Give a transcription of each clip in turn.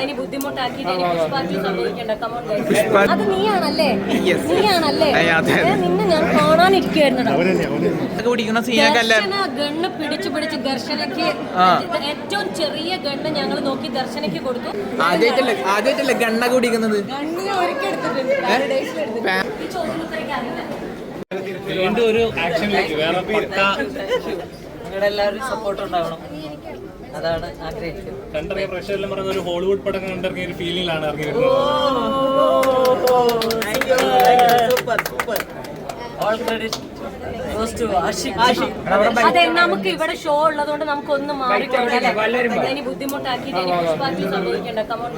ഇനി ബുദ്ധിമുട്ടാക്കിയിട്ട് പുഷ്പാറ്റി സംഭവിക്കണ്ട. പുഷ്പ- അത് നീയാണല്ലേ. നീയാണല്ലേ. നിന്നെ ഞാൻ ദർശന ഗണ്ണ് പിടിച്ചു പിടിച്ച് ദർശനയ്ക്ക് ഏറ്റവും ചെറിയ ഗണ്ണ് ഞങ്ങൾ നോക്കി ദർശനയ്ക്ക് കൊടുത്തു. ആദ്യമായിട്ടല്ലേ ആദ്യമായിട്ടല്ലേ ഗണ്ണ കുടിക്കുന്നത് വീണ്ടും ഒരു ആക്ഷനിലേക്ക് വേറെ നിങ്ങളുടെ എല്ലാവരും സപ്പോർട്ട് ഉണ്ടാവണം. അതാണ് ആഗ്രഹിക്കുന്നത്. കണ്ടിറങ്ങിയ പ്രേക്ഷകരെല്ലാം പറയുന്ന ഒരു ഹോളിവുഡ് പടം കണ്ടിറങ്ങിയ ഒരു ഫീലിംഗിലാണ് അതെ നമുക്ക് ഇവിടെ ഷോ ഉള്ളതുകൊണ്ട് നമുക്ക് ഒന്ന് മാറി ഇനി പുഷ്പാറ്റി സംഭവിക്കണ്ട. കമോൺ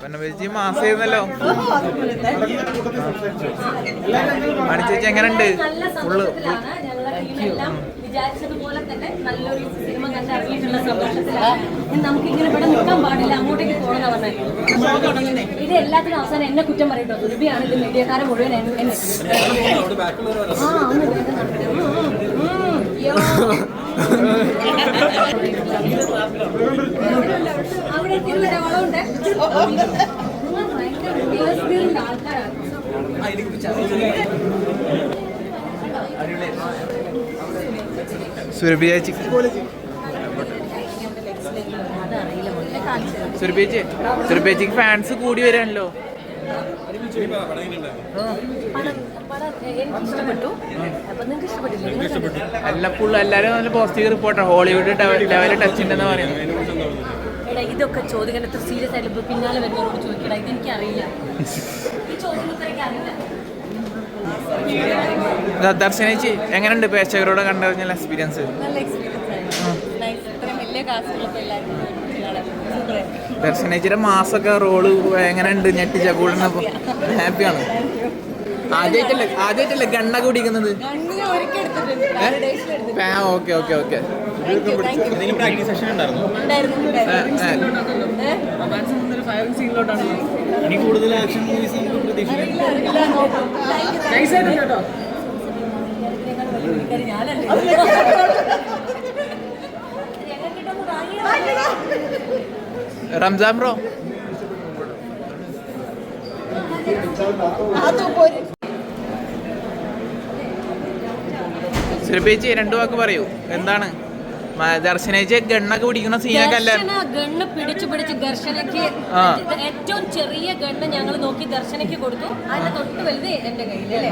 ടു അടിപൊളിയാ ചെയ്യുന്നല്ലോ മാസായിരുന്നല്ലോ മണിച്ചേച്ചി എങ്ങനെയുണ്ട്? ഫുള്ള്. വിചാരിച്ചതുപോലെ തന്നെ നല്ലൊരു സിനിമ കണ്ട് ഇറങ്ങിയിട്ടുള്ള സന്തോഷത്തിലാണ്. ഇനി നമുക്ക് ഇങ്ങനെ ഇവിടെ നിൽക്കാൻ പാടില്ല. അങ്ങോട്ടേക്ക് ഇത് എല്ലാത്തിനും അവസാനം എന്നെ കുറ്റം പറയട്ടോ. ദുർബിയാണ് ഇത് മീഡിയക്കാരെ മുഴുവൻ എന്നെ എന്നെ- ആ സുരഭി ചേച്ചി സുരഭി ചേച്ചി സുരഭി ചേച്ചിക്ക് ഫാൻസ് കൂടി വരാണല്ലോ. അല്ല പടം എല്ലാരും നല്ല പോസിറ്റീവ് റിപ്പോർട്ടാണ് ഹോളിവുഡ് ലെവൽ ടച്ച് ഉണ്ടെന്ന് പറയുന്നത്. ഇതൊക്കെ ചോദിക്കാൻ എത്ര സീരിയസ് ആയിട്ട് ഇപ്പൊ പിന്നാലെ വരുന്നവരോട് ചോദിക്കണം ഇതെനിക്ക് അറിയില്ല ഈ അറിയില്ല. ദർശന ചേച്ചി എങ്ങനെയുണ്ട് പ്രേക്ഷകരോട് കണ്ടറിഞ്ഞ എക്സ്പീരിയൻസ് നല്ല എക്സ്പീരിയൻസ് ആയിരുന്നു. നൈസ് ഇത്രയും വലിയ കാസ്റ്റുള്ളപ്പോൾ എല്ലാവരും ദർശന ചേച്ചിയുടെ മാസൊക്കെ റോൾ എങ്ങനെയുണ്ട്? ഞെട്ടിച്ച കൂടുന്നപ്പോ ഹാപ്പിയാണ് ആദ്യമായിട്ടല്ലേ ആദ്യമായിട്ടല്ലേ ഗണ്ണ കുടിക്കുന്നത് ഓക്കെ ഓക്കെ ഓക്കെ. ഇനി കൂടുതൽ ആക്ഷൻ മൂവീസ് നമുക്ക് പ്രതീക്ഷിക്കാം. റംസാൻ ബ്രോ. സുരഭേച്ചി രണ്ടു വാക്ക് പറയൂ. എന്താണ്? ദർശനേച്ചി ഗണ്ണൊക്കെ പിടിക്കുന്ന സീനൊക്കെ അല്ല? ഗണ്ണ് പിടിച്ചു പിടിച്ച് ദർശനയ്ക്ക്. ഏറ്റവും ചെറിയ ഗണ്ണ് ഞങ്ങൾ നോക്കി ദർശനയ്ക്ക് കൊടുത്തു. അതിന്റെ തൊട്ട് വലുത് എന്റെ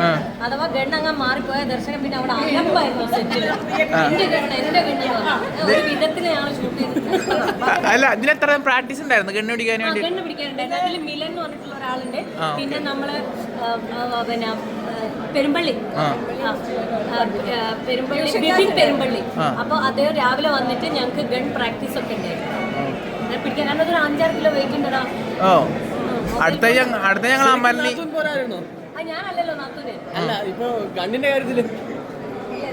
ആ. അഥവാ ഗണ്ണ് അങ്ങ് മാറിപ്പോയ ദർശനം പിന്നെ അവിടെ അലമ്പായിരുന്നു സെറ്റിൽ എന്റെ ഗണ്ണ് എന്റെ ഗണ്ണ്. ഒരു വിധത്തിൽ ഞങ്ങൾ ഷൂട്ട് ചെയ്തിട്ടുണ്ട്. അല്ല ഇതിലെത്ര പ്രാക്ടീസ് ഉണ്ടായിരുന്നു ഗണ്ണ് പിടിക്കാൻ വേണ്ടി? ഗണ്ണ് പിടിക്കാനുണ്ടായിരുന്നു അതിൽ മിലൻ എന്ന് പറഞ്ഞിട്ടുള്ള ഒരാളുണ്ട്. പിന്നെ നമ്മൾ പിന്നെ പെരുമ്പള്ളി. പെരുമ്പള്ളി. ബിബിൻ പെരുമ്പള്ളി. അപ്പൊ അദ്ദേഹം രാവിലെ വന്നിട്ട് ഞങ്ങൾക്ക് ഗൺ പ്രാക്ടീസ് ഒക്കെ ഉണ്ടായിരുന്നു. പിടിക്കാൻ കാരണം അതൊരു അഞ്ചാറ് കിലോ വെയിറ്റ് ഉണ്ടടാ. ഓ. അടുത്ത ഞങ്ങ- അടുത്ത ഞങ്ങൾ പോരായിരുന്നോ? ആ ഞാനല്ലല്ലോ നാത്തൂന്. അല്ല ഇപ്പൊ ഗണ്ണിന്റെ കാര്യത്തിൽ.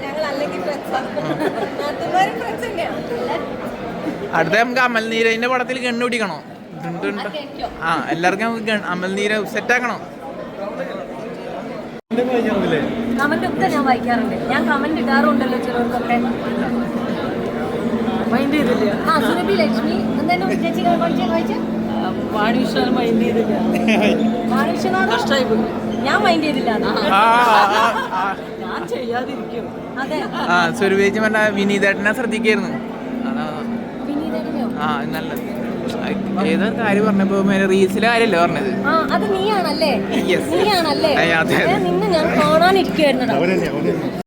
ഞങ്ങൾ അല്ലെങ്കിൽ നാത്തുമാരും ഫ്രണ്ട്സ് തന്നെയാണ് അടുത്ത നമുക്ക് അമൽനീരന്റെ പടത്തിൽ ഗണ്ണ് പിടിക്കണോ? ആ എല്ലാവർക്കും നമുക്ക് ഗൺ- അമൽനീര സെറ്റ് ആക്കണോ? കമന്റ് ഒക്കെ ഞാൻ വായിക്കാറുണ്ട്. ഞാൻ കമന്റ് ഇടാറുണ്ടല്ലോ ചിലർക്കൊക്കെ. മൈൻഡ് ചെയ്തില്ല. ആ സുരഭി ലക്ഷ്മി എന്തായാലും ചേച്ചി മൈൻഡ് ചെയ്തില്ല. പോയി ഞാൻ മൈൻഡ് ചെയ്തില്ല. ഞാൻ ചെയ്യാതിരിക്കും. അതെ. ആ സുരഭേച്ചി പറഞ്ഞ വിനീതേട്ടനെ ശ്രദ്ധിക്കായിരുന്നു. ആ നല്ലത്. ഏതാ കാര്യം പറഞ്ഞപ്പോ റീൽസിലെ കാര്യല്ലേ പറഞ്ഞത്? ആ അത് നീയാണല്ലേ. നീയാണല്ലേ? നിന്നെ ഞാൻ കാണാനിരിക്കുവായിരുന്നടാ